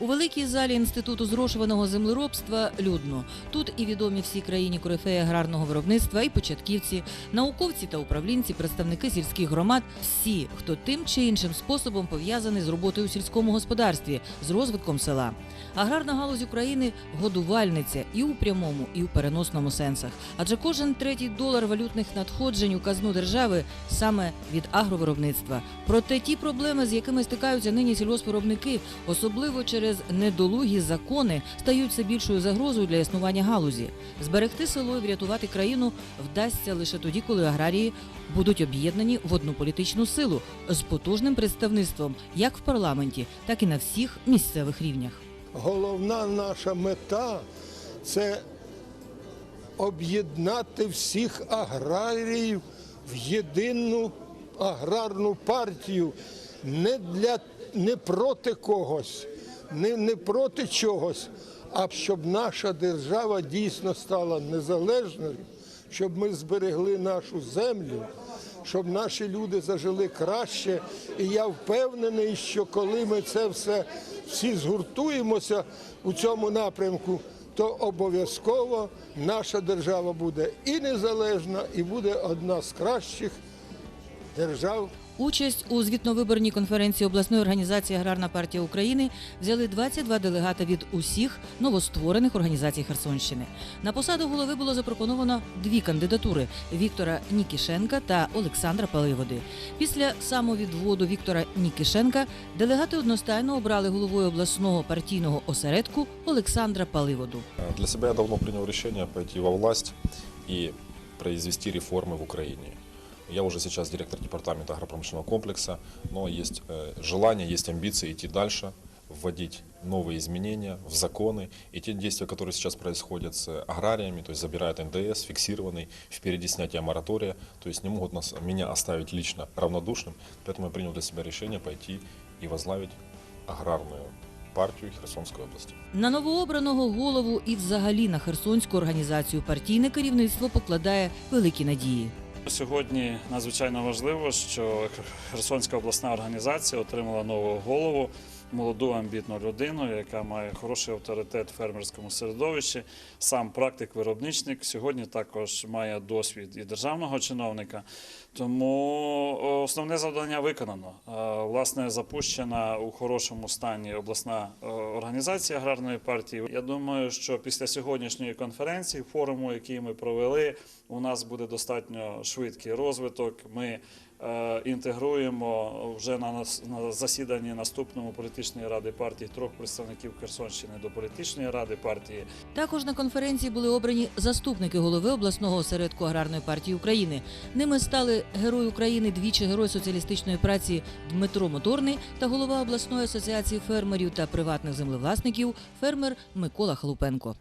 У великій залі інституту зрошуваного землеробства людно. Тут і відомі всій країні корифеї аграрного виробництва, і початківці, науковці та управлінці, представники сільських громад, всі, хто тим чи іншим способом пов'язаний з роботою у сільському господарстві, з розвитком села. Аграрна галузь України годувальниця і у прямому, і у переносному сенсах. Адже кожен третій долар валютних надходжень у казну держави саме від агровиробництва. Проте ті проблеми, з якими стикаються нині сільгоспвиробники, особливо через недолугі закони, стають все більшою загрозою для існування галузі. Зберегти село і врятувати країну вдасться лише тоді, коли аграрії будуть об'єднані в одну політичну силу з потужним представництвом як в парламенті, так і на всіх місцевих рівнях. Головна наша мета це об'єднати всіх аграріїв в єдину аграрну партію не для не проти когось, не, не проти чогось, а щоб наша держава дійсно стала незалежною, щоб ми зберегли нашу землю, щоб наші люди зажили краще. І я впевнений, що коли ми це все всі згуртуємося у цьому напрямку, то обов'язково наша держава буде і незалежна, і буде одна з кращих держав Участь у звітно-виборній конференції обласної організації Аграрна партія України взяли 22 делегати від усіх новостворених організацій Херсонщини. На посаду голови було запропоновано дві кандидатури Віктора Нікішенка та Олександра Паливоди. Після самовідводу Віктора Нікішенка делегати одностайно обрали головою обласного партійного осередку Олександра Паливоду. Для себя я давно принял решение пойти во власть и произвести реформы в Украине. Я уже сейчас директор департамента агропромышленного комплекса, но есть э, желание, есть амбиции идти дальше, вводить новые изменения в законы и те действия, которые сейчас происходят с аграриями, то есть забирают НДС, фиксированный, впереди снятия моратория, то есть не могут нас, меня оставить лично равнодушным, поэтому я принял для себя решение пойти и возглавить аграрную партию Херсонской области. На новообраного голову і взагалі на Херсонську організацію партійне керівництво покладає великі надії. Сьогодні надзвичайно важливо, що Херсонська обласна організація отримала нового голову, молоду амбітну людину, яка має хороший авторитет в фермерському середовищі. Сам практик-виробничник сьогодні також має досвід і державного чиновника. Тому основне завдання виконано. Е, Власне, запущена у хорошому стані обласна е, організація аграрної партії. Я думаю, що після сьогоднішньої конференції, форуму, який ми провели, у нас буде достатньо швидкий розвиток. Ми е, інтегруємо вже на, нас- на засіданні наступному політичної ради партії трьох представників Херсонщини до політичної ради партії. Також на конференції були обрані заступники голови обласного осередку аграрної партії України. Ними стали герой України, двічі герой соціалістичної праці Дмитро Моторний та голова обласної асоціації фермерів та приватних землевласників фермер Микола Халупенко.